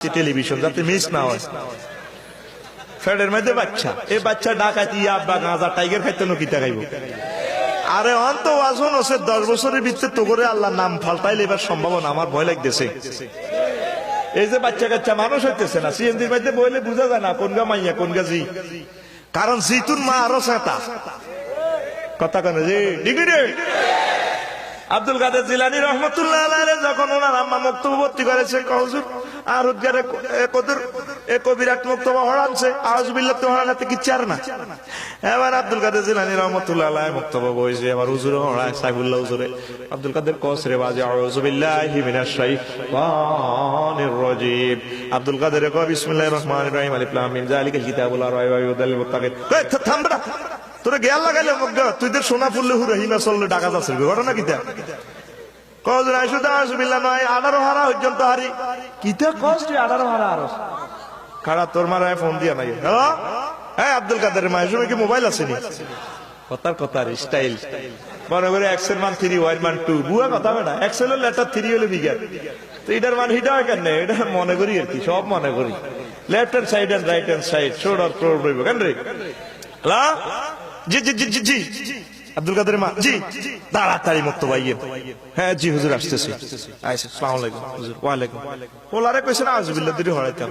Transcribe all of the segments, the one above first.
Television যাতে miss না হয়। ফেডের মধ্যে বাচ্চা। এই বাচ্চা ডাকাতি, আব্বা গাঁজা টাইগার খাইতে আরে অন্ত আছে দশ বছরের ভিতরে তো করে আল্লাহ নাম ফাল্টাইলে এবার সম্ভাবনা আমার ভয় লাগতেছে। এই যে বাচ্চা কাচ্চা মানুষ হইতেছে না সিএনজির মধ্যে বইলে বোঝা যায় না কোন গা মাইয়া, কোন গা জি। কারণ জিতুন মা আরও সেতা কথা কেন ডিগ্রি আব্দুল কাদের জিলানি রহমতুল্লাহ যখন ওনার আম্মা বক্তব্য ভর্তি করেছে কহুজুর আর উদ্গারে কদর, এ কবিরাট বক্তব্য হরানছে আউজুবিল্লাহ তো হরানাতে কি চার না? এবার আব্দুল কাদের জিলানি রহমতুল্লাহ আলাইহি বক্তব্য বইছে এবার হুজুরে হরায়, সাইফুল্লাহ হুজুরে। আব্দুল কাদের কসরে বাজে আউজুবিল্লাহি মিনাশ শাইতানির রাজিম। আব্দুল কাদের কয়, বিসমিল্লাহির রহমানির রহিম, আলিফ লাম মিম। যালিকাল কিতাবুল লা রাইবা ফিহি হুদাল লিল মুত্তাকিন এই থাম বেটা। তোরা গেল লাগাইলে মগ্গা তুই তোর সোনা ফুললে হুরে হিনা চললে ডাকা যাচ্ছে ঘটনা কিতা কজ রাইসু দা আসবিল্লা নয় আঠারো হারা পর্যন্ত হারি। কিতা তুই আঠারো হারা আরস খাড়া তোর মারায় ফোন দিয়া নাই। হ্যাঁ আব্দুল কাদের মায়ের কি মোবাইল আসেনি কথার কথার স্টাইল। মনে করে এক্সেল মান থ্রি ওয়াইড মান টু বুয়া কথা বেটা এক্সেলের লেটার থ্রি হলে বিঘার তো এটার মান হিটা হয় কেন? এটা মনে করি আর কি সব মনে করি। Left hand side and right hand side showed আর প্রোড কেন রে? হ্যালো? জি জি জি জি জি। আব্দুল কাদের মা, জি। তাড়াতাড়ি মুক্ত ভাইয়ে। হ্যাঁ জি, হুজুর আসতেছি। আইসা আসসালামু আলাইকুম, হুজুর। ওয়া আলাইকুম হোলারে কইছে না আউযুবিল্লাহ দিরি হরাইতাম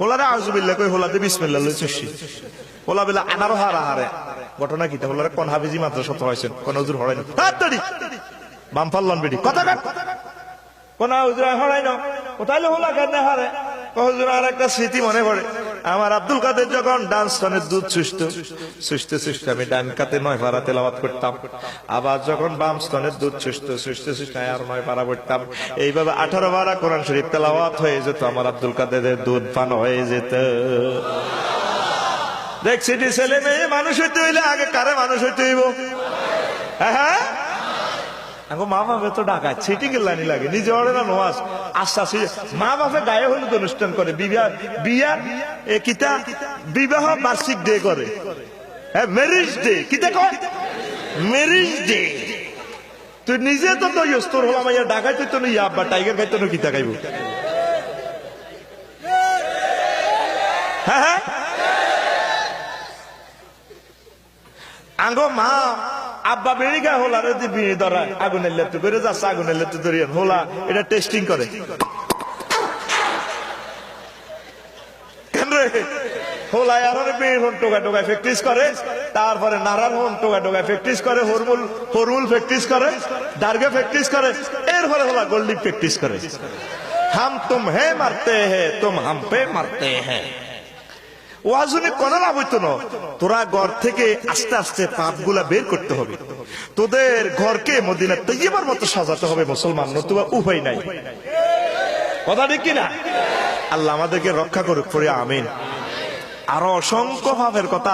হোলারে আউযুবিল্লাহ কই, হোলাতে বিসমিল্লাহ লই চুষি হোলা বেলা আনারো হারা হারে। ঘটনা কি তা হোলারে কোন হাফিজি মাত্র শত হইছেন কোন হুজুর হরাই না। তাড়াতাড়ি। বাম ফাল্লন বেডি। কথা কাট কোন হুজুর হরাই না। কোথায় হোলা কেন হারে? হুজুর আর একটা স্মৃতি মনে পড়ে। আমার আব্দুল কাদের যখন ডান্স স্থানের দুধ সুস্থ সুস্থ সুস্থ আমি ডান কাতে নয় পারা তেলাওয়াত করতাম। আবার যখন বাম স্তনের দুধ সুস্থ সুস্থ সুস্থ আর নয় পারা পড়তাম এইভাবে আঠারো বারা কোরআন শরীফ তেলাওয়াত হয়ে যেত, আমার আব্দুল কাদের দুধ পান হয়ে যেত। দেখ সিটি ছেলে মেয়ে মানুষ হইতে হইলে আগে কারে মানুষ হইতে হইব? হ্যাঁ হ্যাঁ? এখন মা বাপে তো ডাকা ছিটি গেলানি লাগে, নিজে ওরে না নোয়াজ আস্তে মা বাপে গায়ে হলুদ অনুষ্ঠান করে, বিবাহ বিয়ার এ কিতা, বিবাহ বার্ষিক ডে করে। হ্যাঁ ম্যারেজ ডে কিতা কয়? ম্যারেজ ডে তুই নিজে তো তো তোর হলাম ইয়া ডাকাই তুই তো ইয়া বা টাইগার খাইতো না, কিতা খাইব? হ্যাঁ হ্যাঁ। আঙ্গো মা আব্বা বেড়িগা হোলা রে দিবি ধরা, আগুনের লেতু করে যাচ্ছে আগুনের লেতু ধরিয়ে হোলা, এটা টেস্টিং করে। আর বেড় হন টোকা করে, তারপরে হন টোকা করে করে করে, এরপরে হোলা করে। হাম তুম হে মারতে হে, তুম হাম পে মারতে হ্যাঁ ওয়াজনে কোনো লাভ হইতো না। তোরা ঘর থেকে আস্তে আস্তে পাপগুলা বের করতে হবে। তোদের ঘরকে মদিনা তৈবার মতো সাজাতে হবে মুসলমান, নতুবা উপায় নাই। কথা ঠিক কিনা? আল্লাহ আমাদেরকে রক্ষা করুক পরে আমিন। আরও অসংখ্য ভাবের কথা